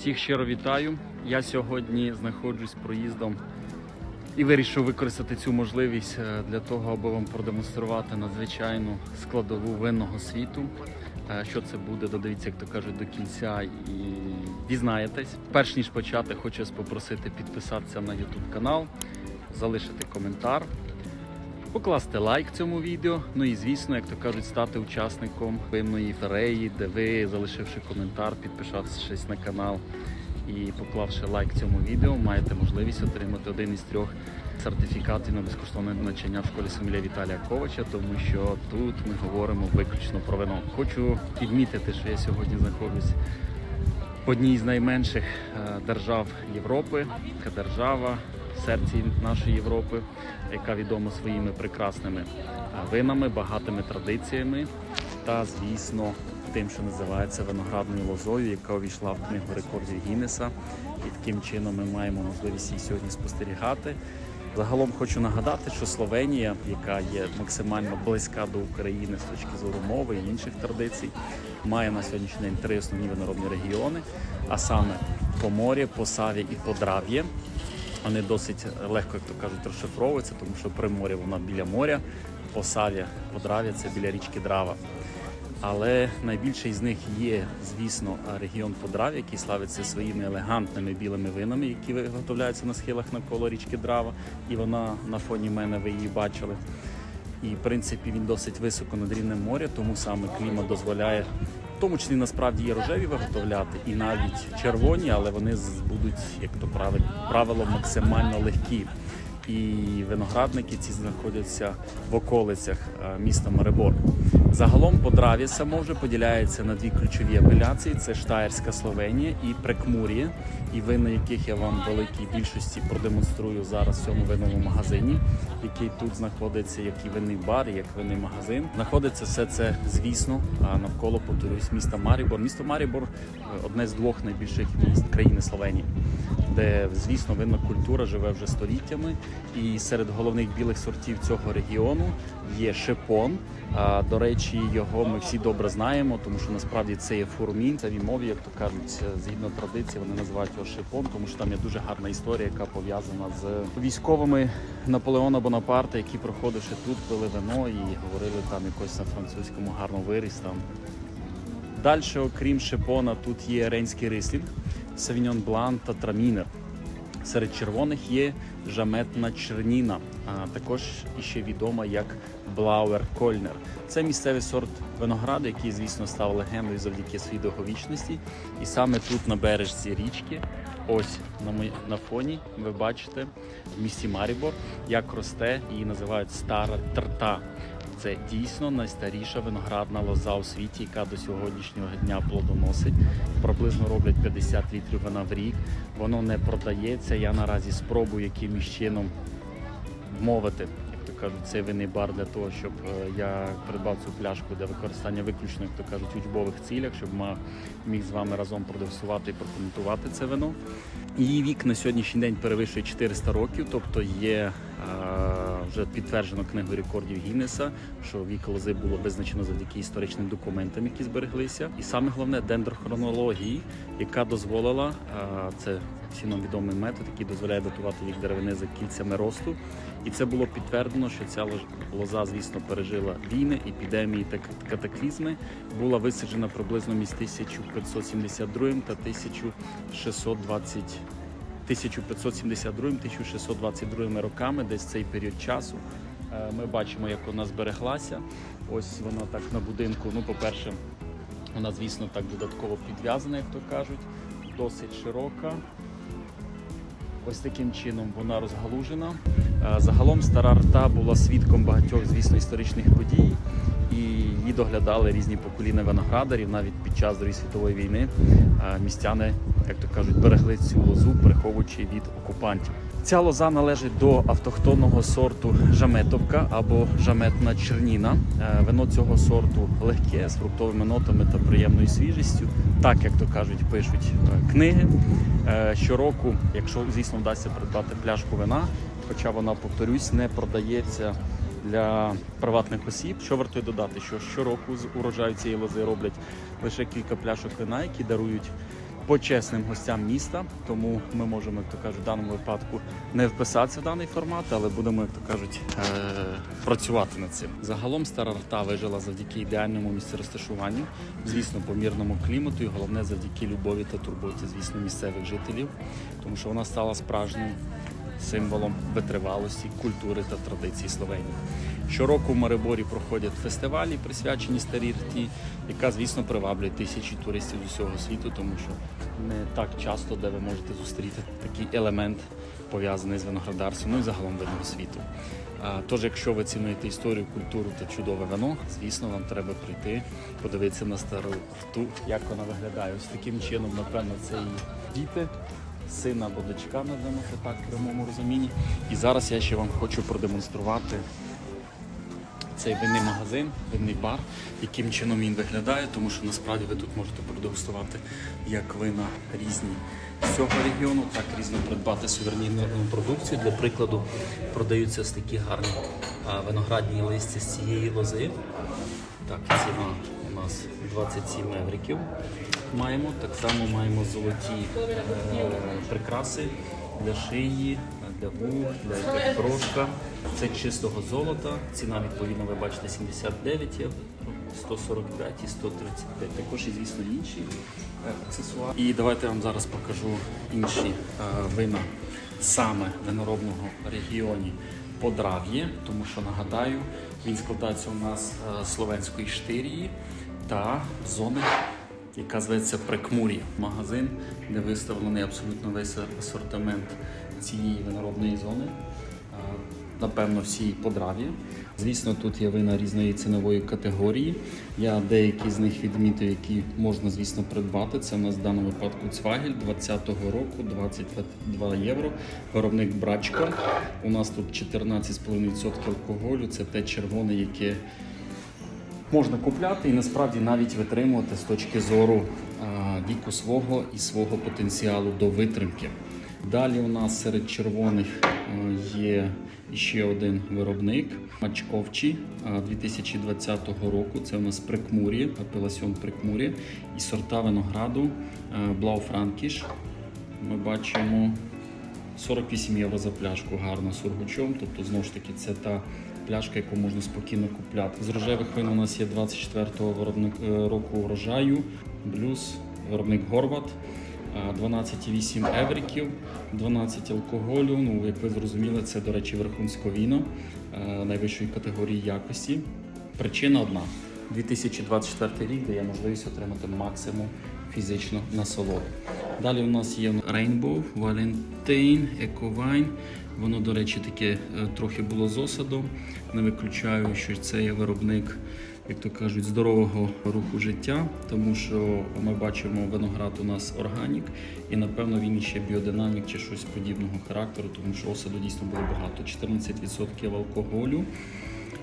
Всіх щиро вітаю. Я сьогодні знаходжусь проїздом і вирішив використати цю можливість е, для того, аби вам продемонструвати надзвичайну складову винного світу. Е, Що це буде, додивіться, як то кажуть, до кінця і дізнаєтесь. Перш ніж почати, хочу вас попросити підписатися на YouTube канал, залишити коментар, покласти лайк цьому відео. Ну і звісно, як то кажуть, стати учасником винної фереї, де ви, залишивши коментар, підписавшись на канал і поклавши лайк цьому відео, маєте можливість отримати один із трьох сертифікатів на безкоштовне навчання в школі Сомеля Віталія Ковача, тому що тут ми говоримо виключно про вино. Хочу відмітити, що я сьогодні знаходжусь в одній з найменших е, держав Європи, держава серці нашої Європи, яка відома своїми прекрасними е, винами, багатими традиціями та, звісно, тим, що називається виноградною лозою, яка увійшла в книгу рекордів Гіннеса. І таким чином ми маємо можливість її сьогодні спостерігати. Загалом хочу нагадати, що Словенія, яка є максимально близька до України з точки зору мови і інших традицій, має на сьогоднішній день три основні виноробні регіони, а саме Помор'я, Посав'я і Подрав'я. Вони досить легко, як то кажуть, розшифровуються, тому що Примор'я вона біля моря, Посав'я, Подрав'я це біля річки Драва. Але найбільший з них є, звісно, регіон Подрав'я, який славиться своїми елегантними білими винами, які виготовляються на схилах навколо річки Драва. І вона на фоні мене ви її бачили. І в принципі він досить високо над рівнем моря, тому саме клімат дозволяє, тому числі насправді є рожеві виготовляти, і навіть червоні, але вони будуть, як то правило максимально легкі. І виноградники ці знаходяться в околицях е, міста Марибор. Загалом Подрав'я само вже поділяється на дві ключові апеляції: це Штаєрська Словенія і Прекмур'я, і вина яких я вам в великій більшості продемонструю зараз в цьому винному магазині, який тут знаходиться, як і винний бар, як винний магазин. Знаходиться все це, звісно, навколо повторюсь, міста Марібор. Місто Марібор е, одне з двох найбільших міст країни Словенії, де, звісно, винна культура живе вже століттями. І серед головних білих сортів цього регіону є шипон. До речі, його ми всі добре знаємо, тому що насправді це є фурмін. Це мові, як то кажуть, згідно традиції, вони називають його шипон, тому що там є дуже гарна історія, яка пов'язана з військовими Наполеона Бонапарта, які проходивши тут, пили вино і говорили там якось на французькому гарно виріс там. Далі, окрім шипона, тут є рейнський рислінг, савіньон блан та трамінер. Серед червоних є жаметна черніна, а також іще відома як Блауер Кольнер. Це місцевий сорт винограду, який, звісно, став легендою завдяки своїй довговічності. І саме тут, на бережці річки, ось на мої- на фоні, ви бачите в місті Марібор, як росте її називають стара трта. Це дійсно найстаріша виноградна лоза у світі, яка до сьогоднішнього дня плодоносить. Приблизно роблять 50 літрів вина в рік. Воно не продається. Я наразі спробую якимось чином вмовити, кажуть, цей винний бар для того, щоб е, я придбав цю пляшку для використання виключно, як то кажуть, учбових цілях, щоб міг з вами разом продегустувати і прокоментувати це вино. Її вік на сьогоднішній день перевищує 400 років, тобто є е, вже підтверджено книгою рекордів Гіннеса, що вік лози було визначено завдяки історичним документам, які збереглися. І саме головне дендрохронології, яка дозволила е, це всім нам відомий метод, який дозволяє датувати вік деревини за кільцями росту. І це було підтверджено, що ця лоза, звісно, пережила війни, епідемії та катаклізми. Була висаджена приблизно між 1572 та 1620 1572-1622 роками, десь цей період часу. Е, Ми бачимо, як вона збереглася. Ось вона так на будинку. Ну, по-перше, вона, звісно, так додатково підв'язана, як то кажуть, досить широка. Ось таким чином вона розгалужена. Е, Загалом стара рта була свідком багатьох, звісно, історичних подій, і її доглядали різні покоління виноградарів. Навіть під час Другої світової війни е, містяни, як то кажуть, берегли цю лозу, приховуючи від окупантів. Ця лоза належить до автохтонного сорту жаметовка або жаметна черніна. Е, Вино цього сорту легке, з фруктовими нотами та приємною свіжістю. Так, як то кажуть, пишуть е, книги. Е, Щороку, якщо, звісно, вдасться придбати пляшку вина, хоча вона, повторюсь, не продається для приватних осіб. Що вартує додати, що щороку з урожаю цієї лози роблять лише кілька пляшок вина, які дарують почесним гостям міста. Тому ми можемо, як то кажуть, в даному випадку не вписатися в даний формат, але будемо, як то кажуть, е- працювати над цим. Загалом стара рта вижила завдяки ідеальному місцерозташуванню, звісно, помірному клімату і головне завдяки любові та турботі, звісно, місцевих жителів, тому що вона стала справжнім символом витривалості, культури та традицій Словенії. Щороку в Мариборі проходять фестивалі, присвячені старій рті, яка, звісно, приваблює тисячі туристів з усього світу, тому що не так часто, де ви можете зустріти такий елемент, пов'язаний з виноградарством, ну і загалом винного світу. Тож, якщо ви цінуєте історію, культуру та чудове вино, звісно, вам треба прийти, подивитися на стару рту, як вона виглядає. Ось таким чином, напевно, це і діти сина або дочка, це так в прямому розумінні. І зараз я ще вам хочу продемонструвати цей винний магазин, винний бар, яким чином він виглядає, тому що насправді ви тут можете продегустувати як вина різні з цього регіону, так різно придбати сувенірну продукцію. Для прикладу продаються такі гарні виноградні листя з цієї лози. Так, ціна у нас 27 евриків. Маємо так само маємо золоті е, прикраси для шиї, для вух, для, брошка. Це чистого золота. Ціна відповідно ви бачите 79 євро, 145 і 135. Також і звісно інші е, аксесуари. І давайте я вам зараз покажу інші е, вина саме виноробного регіоні Подрав'є, тому що нагадаю, він складається у нас з словенської штирії та зони, яка зветься Прикмур'я. Магазин, де виставлений абсолютно весь асортимент цієї виноробної зони. Напевно, всі подрав'я. Звісно, тут є вина різної цінової категорії. Я деякі з них відмітив, які можна, звісно, придбати. Це у нас в даному випадку Цвагель 20-го року, 22 євро. Виробник Брачко. У нас тут 14,5% алкоголю. Це те червоне, яке можна купляти і насправді навіть витримувати з точки зору віку свого і свого потенціалу до витримки. Далі у нас серед червоних е, є ще один виробник Мачковчі е, 2020 року. Це у нас Прикмур'я, апеласьон Прикмур'я і сорта винограду е, Блауфранкіш. Ми бачимо 48 євро за пляшку гарно сургучом. Тобто, знову ж таки, це та пляшка, яку можна спокійно купляти. З рожевих вин у нас є 24-го виробник е, року врожаю, блюз, виробник Горват. 12,8 евриків, 12 алкоголю. Ну, як ви зрозуміли, це, до речі, верхунське віно е, найвищої категорії якості. Причина одна: 2024 рік дає можливість отримати максимум фізично насолоду. Далі у нас є Rainbow, Valentine, Ecovine. Воно, до речі, таке е, трохи було з осадом. Не виключаю, що це є виробник, як то кажуть, здорового руху життя, тому що ми бачимо виноград у нас органік, і напевно він ще біодинамік чи щось подібного характеру, тому що осаду дійсно було багато. 14% алкоголю.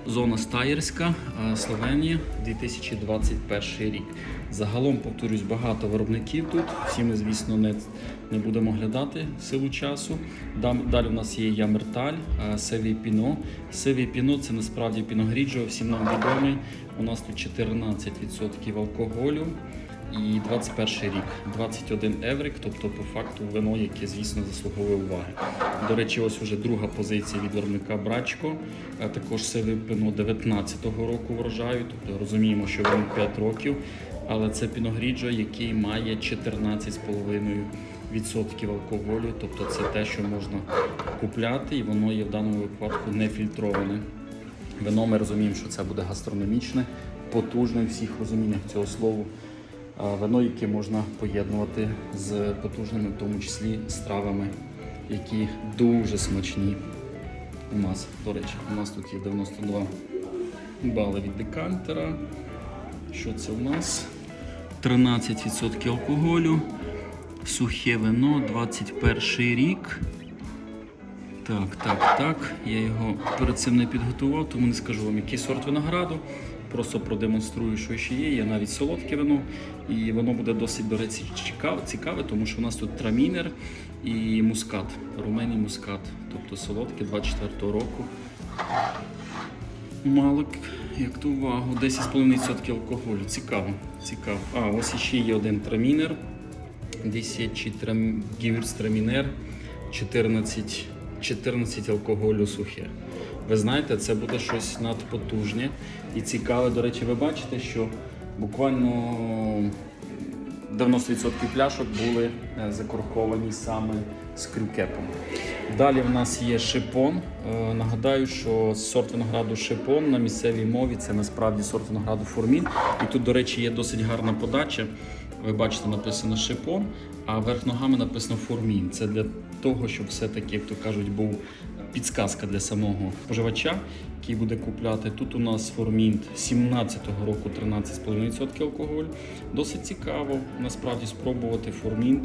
Зона Стаєрська, е, Словенія, 2021 рік. Загалом, повторюсь, багато виробників тут. Всі ми, звісно, не, не будемо глядати силу часу. Дам- Далі у нас є Ямерталь, е, Севі Піно. Севі Піно це насправді Піногріджо, всім нам відомий. У нас тут 14% алкоголю. І 21 рік 21 еврик, тобто по факту вино, яке, звісно, заслуговує уваги. До речі, ось уже друга позиція від виробника Брачко. Е, Також сиве пино 19-го року врожаю, тобто розуміємо, що він 5 років, але це піногріджо, який має 14,5% алкоголю, тобто це те, що можна купляти, і воно є в даному випадку не фільтроване. Вино ми розуміємо, що це буде гастрономічне, потужне в всіх розуміннях цього слова. Вино, яке можна поєднувати з потужними, в тому числі стравами, які дуже смачні у нас. До речі, у нас тут є 92 бали від декантера. Що це у нас? 13% алкоголю, сухе вино, 21 рік. Так, так, так. Я його перед цим не підготував, тому не скажу вам, який сорт винограду. Просто продемонструю, що ще є. Є навіть солодке вино, і воно буде досить до речі, цікаве, тому що у нас тут трамінер і мускат, румений мускат, тобто солодке 24-го року. Мало к- як то увагу, 10,5% алкоголю. Цікаво, цікаво. А, ось іще є один трамінер. 10 Гівірстрамінер, 14, 14 алкоголю сухе. Ви знаєте, це буде щось надпотужне і цікаве. До речі, ви бачите, що буквально 90% пляшок були е, закорховані саме з крюкепом. Далі в нас є шипон. Е, Нагадаю, що сорт винограду шипон на місцевій мові це насправді сорт винограду формін. І тут, до речі, є досить гарна подача. Ви бачите, написано шипон, а верх ногами написано формін. Це для того, щоб все-таки, як то кажуть, був підсказка для самого споживача, який буде купляти. Тут у нас формінт 17-го року 13,5% алкоголю. Досить цікаво насправді спробувати формінт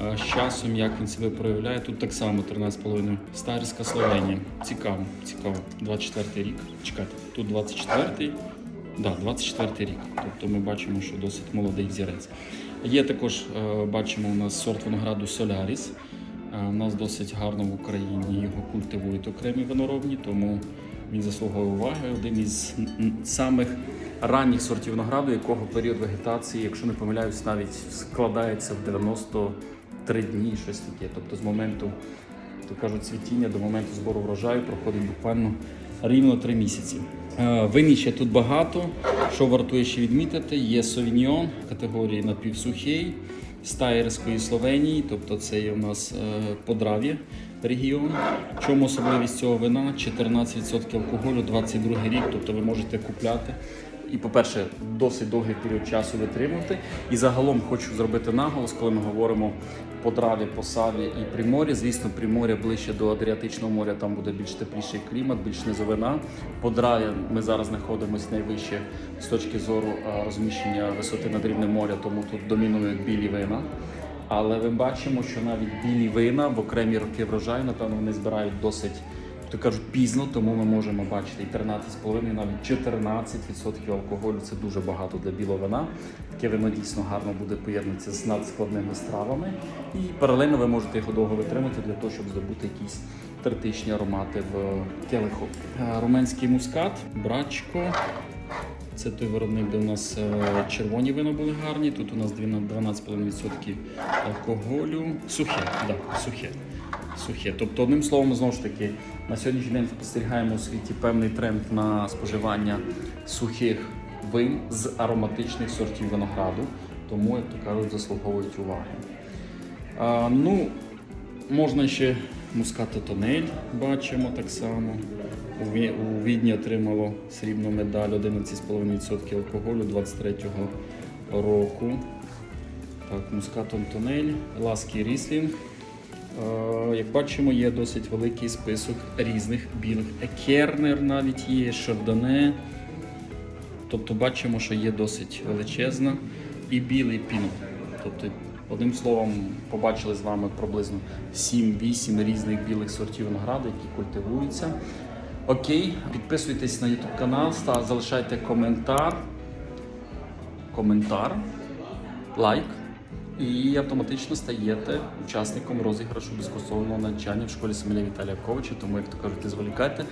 е, з часом, як він себе проявляє. Тут так само 13,5%. Старська Словенія. Цікаво, цікаво. 24-й рік. Чекайте, тут 24-й. Да, 24 рік. Тобто ми бачимо, що досить молодий зірець. Є також, е, бачимо, у нас сорт винограду Соляріс. У нас досить гарно в Україні його культивують окремі виноробні, тому він заслуговує уваги. Один із самих ранніх сортів винограду, якого період вегетації, якщо не помиляюсь, навіть складається в 93 дні, щось таке. Тобто з моменту, то кажуть, цвітіння до моменту збору врожаю проходить буквально рівно 3 місяці. Е, Вин ще тут багато. Що вартує ще відмітити, є совіньйон категорії напівсухий з Таєрської Словенії, тобто це є у нас е, Подрав'я регіон. Чому особливість цього вина? 14% алкоголю, 22 рік, тобто ви можете купляти. І, по-перше, досить довгий період часу витримувати. І загалом хочу зробити наголос, коли ми говоримо по Драві, по Саві і Примор'я. Звісно, Примор'я ближче до Адріатичного моря, там буде більш тепліший клімат, більш низовина. По Драві ми зараз знаходимося найвище з точки зору розміщення висоти над рівнем моря, тому тут домінують білі вина. Але ми бачимо, що навіть білі вина в окремі роки врожаю, напевно, вони збирають досить, то кажуть, пізно, тому ми можемо бачити і 13,5, навіть 14% алкоголю. Це дуже багато для білого вина. Таке вино дійсно гарно буде поєднатися з надскладними стравами. І паралельно ви можете його довго витримати для того, щоб здобути якісь третичні аромати в келиху. Е, Руменський мускат, брачко. Це той виробник, де у нас е, червоні вина були гарні. Тут у нас 12,5% алкоголю. Сухе, да, сухе. Сухе. Тобто, одним словом, знову ж таки, на сьогоднішній день спостерігаємо у світі певний тренд на споживання сухих вин з ароматичних сортів винограду, тому, як то кажуть, заслуговують уваги. А, ну, можна ще муската тонель, бачимо так само. У Відні отримало срібну медаль 11,5% алкоголю 23-го року. Так, мускатон тонель, лаский ріслінг. Е, Як бачимо, є досить великий список різних білих. Екернер навіть є, шардоне. Тобто бачимо, що є досить величезна і білий пінот. Тобто, одним словом, побачили з вами приблизно 7-8 різних білих сортів винограду, які культивуються. Окей, підписуйтесь на YouTube канал, залишайте коментар, коментар, лайк. І автоматично стаєте учасником розіграшу безкоштовного навчання в школі Семеля Віталія Ковича. Тому, як то кажуть, не зволікайте,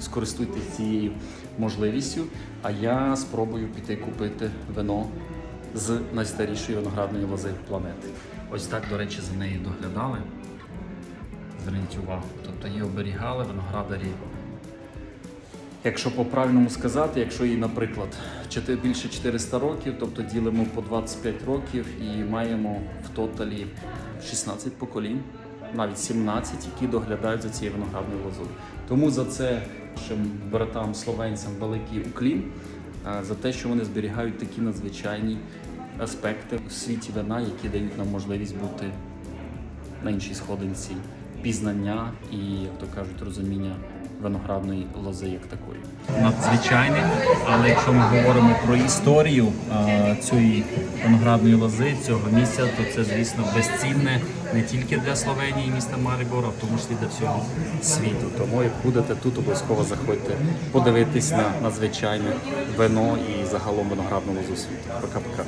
скористуйтесь, цією можливістю. А я спробую піти купити вино з найстарішої виноградної лози планети. Ось так, до речі, за нею доглядали. Зверніть увагу. Тобто її оберігали виноградарі Якщо по-правильному сказати, якщо їй, наприклад, більше 400 років, тобто ділимо по 25 років і маємо в тоталі 16 поколінь, навіть 17, які доглядають за цією виноградною лозою. Тому за це нашим братам словенцям великий уклін е, за те, що вони зберігають такі надзвичайні аспекти в світі вина, які дають нам можливість бути на іншій сходинці пізнання і, як то кажуть, розуміння виноградної лози як такої. Надзвичайний, але якщо ми говоримо про історію е, цієї виноградної лози, цього місця, то це, звісно, безцінне не тільки для Словенії, міста Марибора, а в тому числі для всього світу. Тому як будете тут, обов'язково заходьте подивитись на надзвичайне вино і загалом виноградну лозу світу. Пока-пока.